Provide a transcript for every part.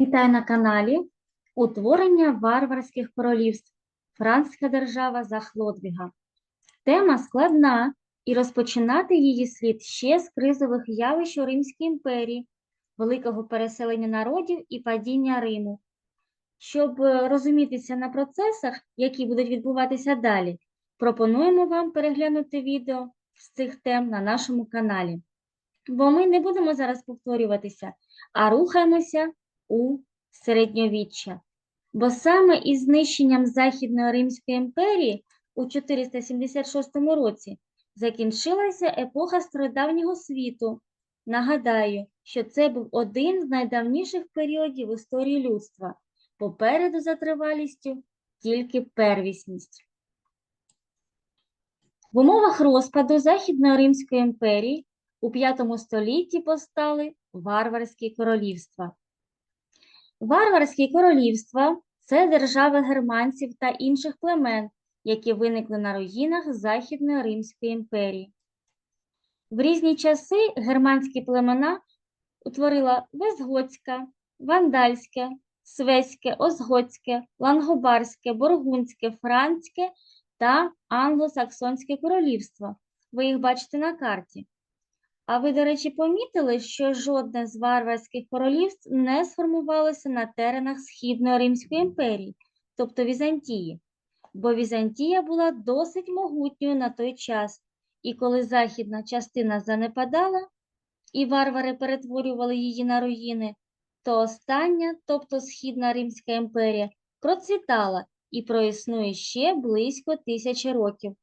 Вітаю на каналі Утворення варварських королівств. Французька держава за Хлодвіга. Тема складна, і розпочинати її слід ще з кризових явищ у Римській імперії, великого переселення народів і падіння Риму. Щоб е, розумітися на процесах, які будуть відбуватися далі, пропонуємо вам переглянути відео з цих тем на нашому каналі. Бо ми не будемо зараз повторюватися, а рухаємося у середньовіччя. Бо саме із знищенням Західної Римської імперії у 476 році закінчилася епоха стародавнього світу. Нагадаю, що це був один з найдавніших періодів історії людства. Попереду за тривалістю тільки первісність. В умовах розпаду Західної Римської імперії у V столітті постали варварські королівства. Варварські королівства це держави германців та інших племен, які виникли на руїнах Західної Римської імперії. В різні часи германські племена утворила Весготська, Вандальське, Свеське, Озготське, Лангобарське, Бургундське, Франське та Англосаксонське королівство. Ви їх бачите на карті. А ви, до речі, помітили, що жодне з варварських королівств не сформувалося на теренах Східної Римської імперії, тобто Візантії, бо Візантія була досить могутньою на той час, і коли західна частина занепадала, і варвари перетворювали її на руїни, то остання, тобто Східна Римська імперія, процвітала і проіснує ще близько тисячі років.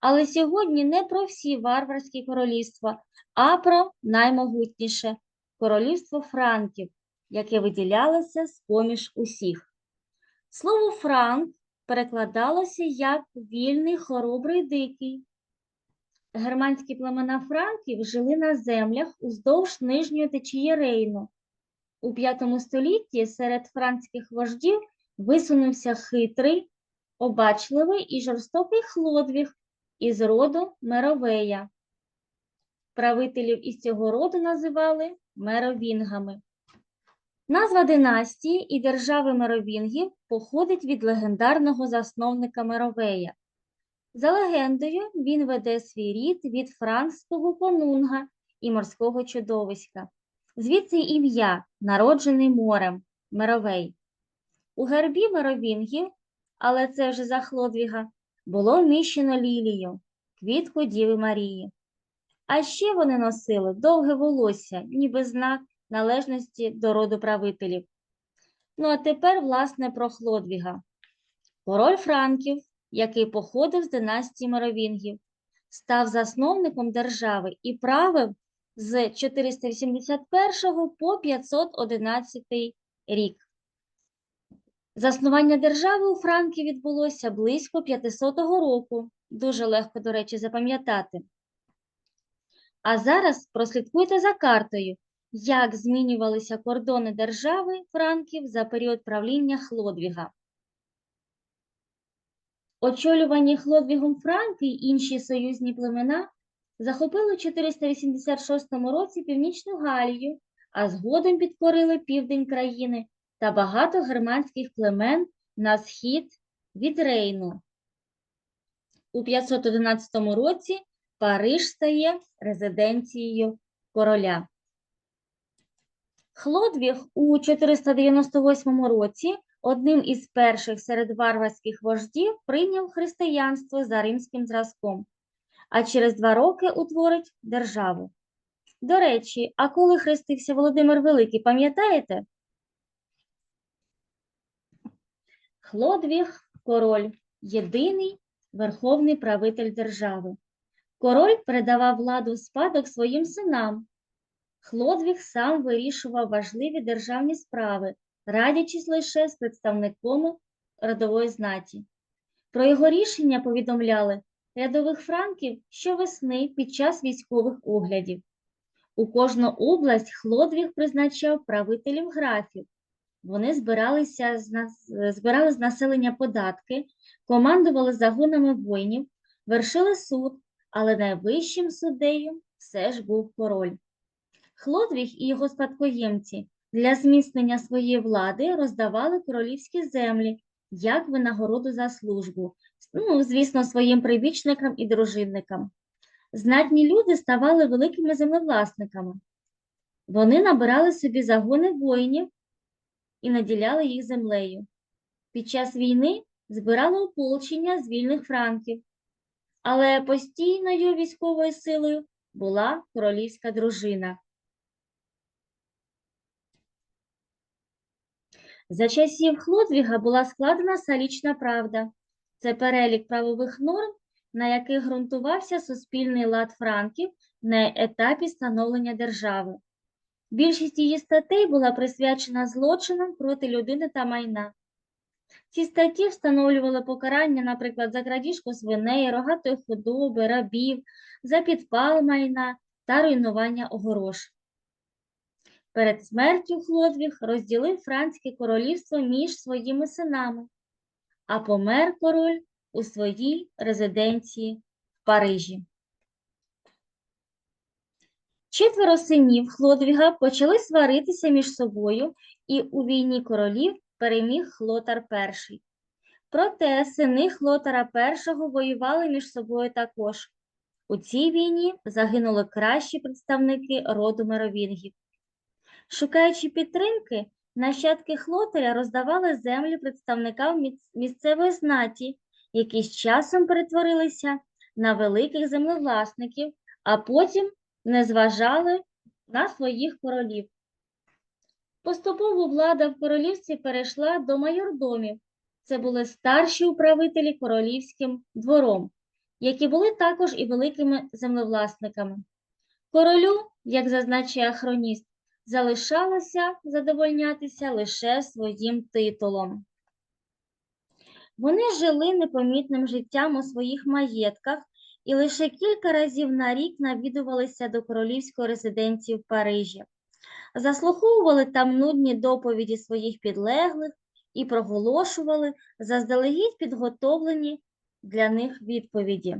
Але сьогодні не про всі варварські королівства, а про наймогутніше королівство франків, яке виділялося з-поміж усіх. Слово франк перекладалося як вільний, хоробрий, дикий. Германські племена франків жили на землях уздовж нижньої течії Рейну. У V столітті серед франкських вождів висунувся хитрий, обачливий і жорстокий хлодвіг із роду Меровея. Правителів із цього роду називали меровінгами. Назва династії і держави меровінгів походить від легендарного засновника Меровея. За легендою, він веде свій рід від франкського конунга і морського чудовиська. Звідси ім'я, народжений морем, Меровей. У гербі меровінгів, але це вже за Хлодвіга, було вміщено лілію, квітку Діви Марії. А ще вони носили довге волосся, ніби знак належності до роду правителів. Ну а тепер, власне, про Хлодвіга. Король Франків, який походив з династії Моровінгів, став засновником держави і правив з 481 по 511 рік. Заснування держави у Франків відбулося близько 500 року. Дуже легко, до речі, запам'ятати. А зараз прослідкуйте за картою, як змінювалися кордони держави Франків за період правління Хлодвіга. Очолювані Хлодвігом Франки й інші союзні племена захопили у 486 році Північну Галію, а згодом підкорили південь країни та багато германських племен на схід від Рейну. У 511 році Париж стає резиденцією короля. Хлодвіг у 498 році одним із перших серед варварських вождів прийняв християнство за римським зразком, а через два роки утворить державу. До речі, а коли хрестився Володимир Великий, пам'ятаєте? Хлодвіг король єдиний верховний правитель держави. Король передавав владу в спадок своїм синам. Хлодвіг сам вирішував важливі державні справи, радячись лише з представником родової знаті. Про його рішення повідомляли рядових франків щовесни під час військових оглядів. У кожну область Хлодвіг призначав правителів графів. Вони збиралися збирали з населення податки, командували загонами воїнів, вершили суд, але найвищим суддею все ж був король. Хлодвіг і його спадкоємці для зміцнення своєї влади роздавали королівські землі як винагороду за службу, ну, звісно, своїм прибічникам і дружинникам. Знатні люди ставали великими землевласниками. Вони набирали собі загони воїнів і наділяли їх землею. Під час війни збирали ополчення з вільних франків, але постійною військовою силою була королівська дружина. За часів Хлодвіга була складена Салічна правда. Це перелік правових норм, на яких ґрунтувався суспільний лад франків на етапі становлення держави. Більшість її статей була присвячена злочинам проти людини та майна. Ці статті встановлювали покарання, наприклад, за крадіжку свиней, рогатої худоби, рабів, за підпал майна та руйнування огорош. Перед смертю Хлодвіг розділив Франське королівство між своїми синами, а помер король у своїй резиденції в Парижі. Четверо синів Хлодвіга почали сваритися між собою, і у війні королів переміг Хлотар І. Проте сини Хлотара І воювали між собою також. У цій війні загинули кращі представники роду меровінгів. Шукаючи підтримки, нащадки Хлотаря роздавали землі представникам місцевої знаті, які з часом перетворилися на великих землевласників, а потім не зважали на своїх королів. Поступово влада в королівстві перейшла до майордомів. Це були старші управителі королівським двором, які були також і великими землевласниками. Королю, як зазначає хроніст, залишалося задовольнятися лише своїм титулом. Вони жили непомітним життям у своїх маєтках і лише кілька разів на рік навідувалися до королівської резиденції в Парижі. Заслуховували там нудні доповіді своїх підлеглих і проголошували заздалегідь підготовлені для них відповіді.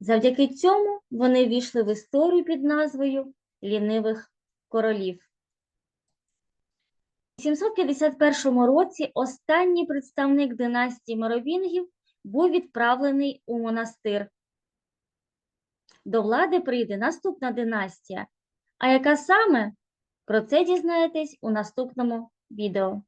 Завдяки цьому вони війшли в історію під назвою лінивих королів. У 751 році останній представник династії Моровінгів був відправлений у монастир. До влади прийде наступна династія. А яка саме? Про це дізнаєтесь у наступному відео.